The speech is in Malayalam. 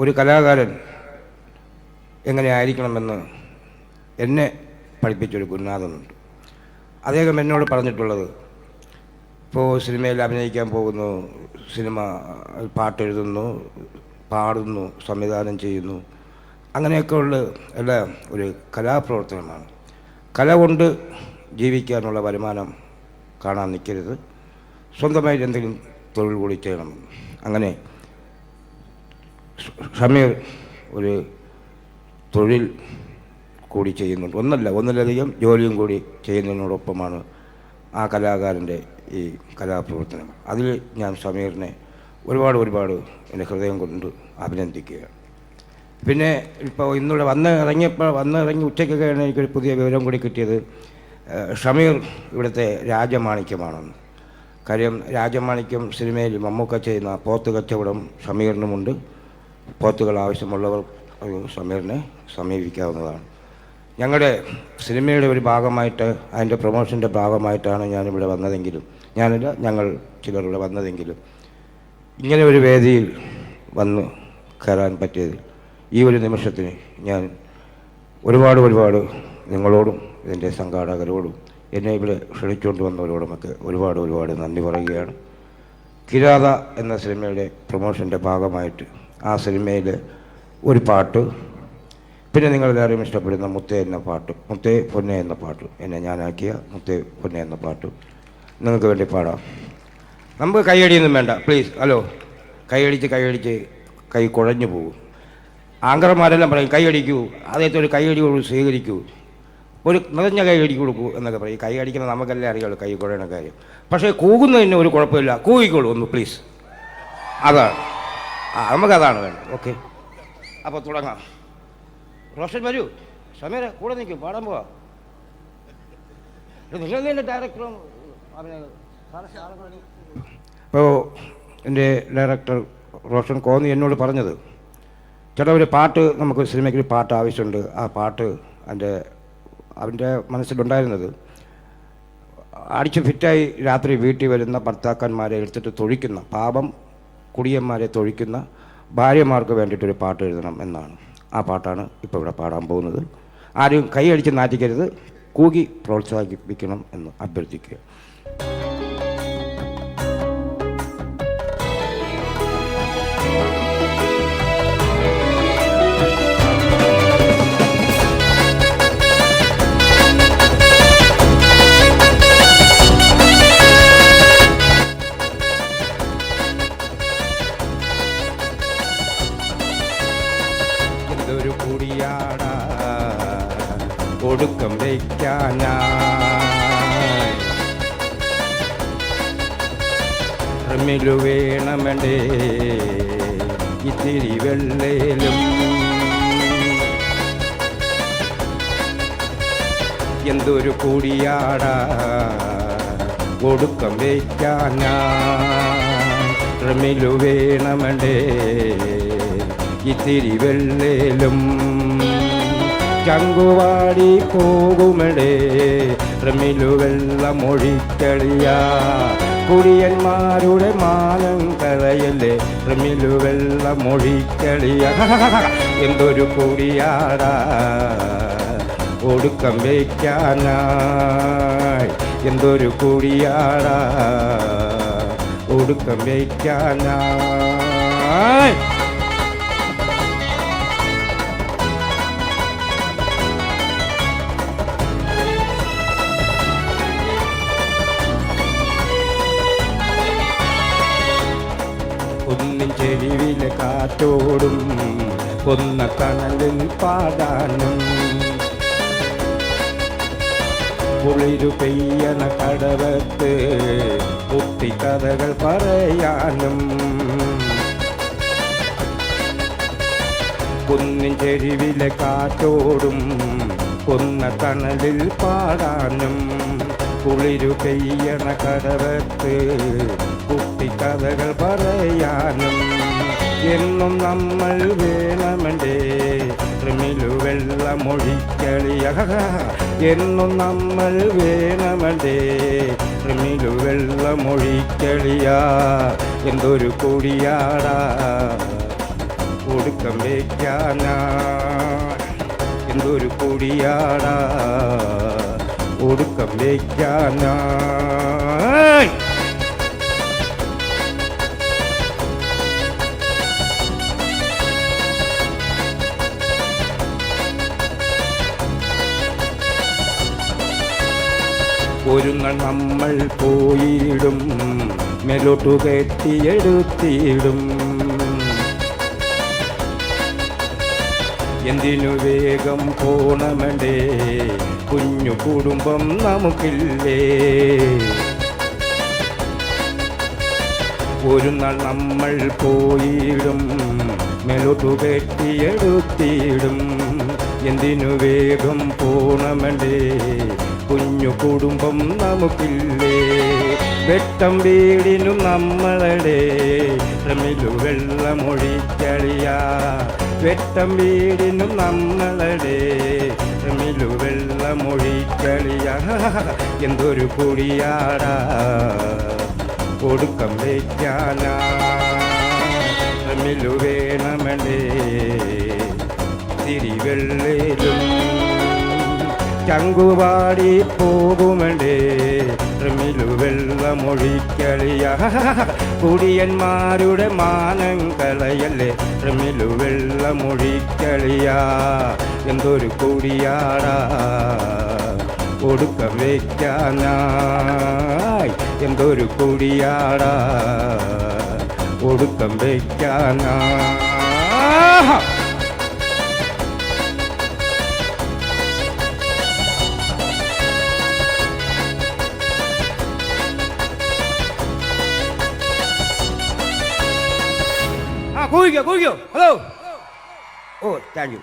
ഒരു കലാകാരൻ എങ്ങനെ ആയിരിക്കണമെന്ന് എന്നെ പഠിപ്പിച്ചൊരു ഗുരുനാഥനുണ്ട്. അദ്ദേഹം എന്നോട് പറഞ്ഞിട്ടുള്ളത് ഇപ്പോൾ സിനിമയിൽ അഭിനയിക്കാൻ പോകുന്നു സിനിമ പാട്ടെഴുതുന്നു പാടുന്നു സംവിധാനം ചെയ്യുന്നു അങ്ങനെയൊക്കെ ഉള്ള എല്ലാം ഒരു കലാപ്രവർത്തനമാണ്. കല കൊണ്ട് ജീവിക്കാനുള്ള വരുമാനം കാണാൻ നിൽക്കരുത്. സ്വന്തമായിട്ട് എന്തെങ്കിലും തൊഴിൽ കൂടി ചെയ്യണം. അങ്ങനെ ഷമീർ ഒരു തൊഴിൽ കൂടി ചെയ്യുന്നുണ്ട്. ഒന്നല്ല ഒന്നിലധികം ജോലിയും കൂടി ചെയ്യുന്നതിനോടൊപ്പമാണ് ആ കലാകാരന്റെ ഈ കലാപ്രവർത്തനം. അതിൽ ഞാൻ സമീറിനെ ഒരുപാട് ഒരുപാട് എന്റെ ഹൃദയം കൊണ്ട് അഭിനന്ദിക്കുകയാണ്. പിന്നെ ഇപ്പോൾ ഇന്നിവിടെ വന്ന് ഇറങ്ങിയപ്പോൾ വന്ന് ഇറങ്ങി ഉച്ചയ്ക്കൊക്കെയാണ് എനിക്കൊരു പുതിയ വിവരം കൂടി കിട്ടിയത്. ഷമീർ ഇവിടുത്തെ രാജമാണിക്യമാണെന്ന്. കാര്യം രാജമാണിക്യം സിനിമയിൽ മമ്മൂക്ക ചെയ്യുന്ന പോത്ത് കച്ചവടം ഷമീറിനുമുണ്ട്. പോത്തുകൾ ആവശ്യമുള്ളവർ സമീറിനെ സമീപിക്കാവുന്നതാണ്. ഞങ്ങളുടെ സിനിമയുടെ ഒരു ഭാഗമായിട്ട് അതിന്റെ പ്രൊമോഷന്റെ ഭാഗമായിട്ടാണ് ഞാനിവിടെ വന്നതെങ്കിലും ഞാനില്ല ഞങ്ങൾ ചിലർ ഇവിടെ വന്നതെങ്കിലും ഇങ്ങനെ ഒരു വേദിയിൽ വന്ന് കയറാൻ പറ്റിയതിൽ ഈ ഒരു നിമിഷത്തിന് ഞാൻ ഒരുപാട് ഒരുപാട് നിങ്ങളോടും ഇതിന്റെ സംഘാടകരോടും എന്നെ ഇവിടെ ക്ഷണിച്ചുകൊണ്ട് വന്നവരോടുമൊക്കെ ഒരുപാട് ഒരുപാട് നന്ദി പറയുകയാണ്. കിരാത എന്ന സിനിമയുടെ പ്രൊമോഷന്റെ ഭാഗമായിട്ട് ആ സിനിമയിൽ ഒരു പാട്ട്. പിന്നെ നിങ്ങളെല്ലാവരും ഇഷ്ടപ്പെടുന്ന മുത്തേ എന്ന പാട്ട്. മുത്തേ പൊന്നെ എന്ന പാട്ട്. എന്നെ ഞാനാക്കിയ മുത്തേ പൊന്നെ എന്ന പാട്ട്. നിങ്ങൾക്ക് വേണ്ടി പാടാം. നമുക്ക് കൈയടിയൊന്നും വേണ്ട. പ്ലീസ് ഹലോ കൈയടിച്ച് കൈയടിച്ച് കൈ കുഴഞ്ഞു പോകും. ആങ്കർമാരെല്ലാം പറയും കൈയടിക്കൂ. അദ്ദേഹത്തെ ഒരു കൈയടി കൊടുക്കും സ്വീകരിക്കൂ. ഒരു നിറഞ്ഞ കൈയടി കൊടുക്കൂ എന്നൊക്കെ പറയും. കൈ അടിക്കുന്ന നമുക്കല്ലേ അറിയുള്ളൂ കൈ കുഴയണ കാര്യം. പക്ഷേ കൂകുന്നതിന് ഒരു കുഴപ്പമില്ല. കൂവിക്കോളൂ ഒന്ന് പ്ലീസ് അതാണ്. ആ നമുക്കതാണ് വേണ്ടത്. ഓക്കെ. അപ്പോൾ തുടങ്ങാം. റോഷൻ വരൂ. സമീര കൂടെ നിൽക്കും. പാടാൻ പോവാ. നിങ്ങൾ തന്നെ ഡയറക്ടറും ഇപ്പോൾ എന്റെ ഡയറക്ടർ റോഷൻ കോന്നി എന്നോട് പറഞ്ഞത് ചേട്ടാ ഒരു പാട്ട് നമുക്ക് സിനിമയ്ക്ക് ഒരു പാട്ട് ആവശ്യമുണ്ട്. ആ പാട്ട് എന്റെ അവന്റെ മനസ്സിലുണ്ടായിരുന്നത് അടിച്ച് ഫിറ്റായി രാത്രി വീട്ടിൽ വരുന്ന ഭർത്താക്കന്മാരെ എടുത്തിട്ട് തൊഴിക്കുന്ന പാപം കുടിയന്മാരെ തൊഴിക്കുന്ന ഭാര്യമാർക്ക് വേണ്ടിയിട്ടൊരു പാട്ട് എഴുതണം എന്നാണ്. ആ പാട്ടാണ് ഇപ്പോൾ ഇവിടെ പാടാൻ പോകുന്നത്. ആരും കൈയടിച്ച് നാറ്റിക്കരുത്. കൂകി പ്രോത്സാഹിപ്പിക്കണം എന്ന് അഭ്യർത്ഥിക്കുക. വയ്ക്കാനായി റമ്മിലു വേണമെണ്ടേ ഇത്തിരി വെള്ളേലും. എന്തൊരു കൂടിയാടാ ഒടുക്കം വയ്ക്കാനാമിലു വേണമെണ്ടേ ഇത്തിരി വെള്ളേലും. ചങ്കുവാടി പോകുമെടേ. റമ്മിലു വെള്ളമൊഴിക്കളിയ കുടിയന്മാരുടെ മാനം കളയല്ലേ റമ്മിലു വെള്ളമൊഴിക്കളിയ എന്തൊരു കുടിയാടാ. ഒടുക്കം വയ്ക്കാനായി എന്തൊരു കുടിയാടാ. ഒടുക്കം വയ്ക്കാനായി ഒന്നിൻ ചെരിവിലെ കാറ്റോടും. കൊന്ന കണലിൽ പാടാനും. കുളിരു പെയ്യണ കടവത്ത് കുട്ടിക്കഥകൾ പറയാനും. കുന്നിൻ ചെരുവിലെ കാറ്റോടും. കൊന്ന തണലിൽ പാടാനും. കുളിരു പെയ്യണ കടവത്ത് കുട്ടിക്കഥകൾ പറയാനും എന്നും നമ്മൾ വേണമെണ്ടേ. റിമിലു വെള്ളമൊഴിക്കളിയ എന്നും നമ്മൾ വേണമെണ്ടേ. റിമിലു വെള്ളമൊഴിക്കളിയ എന്തൊരു കൊടിയാടാ. ഒടുക്കം വയ്ക്കാനാ എന്തൊരു കുടിയാടാ. ഒടുക്കം വയ്ക്കാനാ ഒരുങ്ങൾ നമ്മൾ പോയിടും മെലോട്ടു കെട്ടിയെടുത്തിടും എന്തിനു വേഗം പോണമണ്ടേ? കുഞ്ഞു കുടുംബം നമുക്കില്ലേ? ഒരു നാൾ നമ്മൾ പോയിടും മെലോട്ടു കെട്ടിയെടുത്തിടും. എന്തിനു വേഗം പോണമണ്ടേ? കുഞ്ഞു കുടുംബം നമുക്കില്ലേ? വെട്ടം വീടിനും നമ്മളുടെ. ശ്രമിലു വെള്ളമൊഴിക്കളിയ വെട്ടം വീടിനും നമ്മളുടെ. ശ്രമിലു വെള്ളമൊഴിക്കളിയ എന്തൊരു കുടിയാടാ കൊടുക്കം വയ്ക്കാനാ തമ്മിലു വേണമണ്ടേ തിരിവെള്ളേലും ചങ്കുപാടി പോകുമണ്ടേ തമ്മിലു വെള്ളമൊഴിക്കളിയ കുടിയന്മാരുടെ മാനം കളയല്ലേ തമ്മിലു വെള്ളമൊഴിക്കളിയ എന്തൊരു കൂടിയാടാ. ഒടുക്കം വയ്ക്കാനായി എന്തൊരു കൂടിയാടാ. ഒടുക്കം വയ്ക്കാനാ ആ കൂവിക്കോ കൂവിക്കോ ഹലോ ഓ താങ്ക് യു.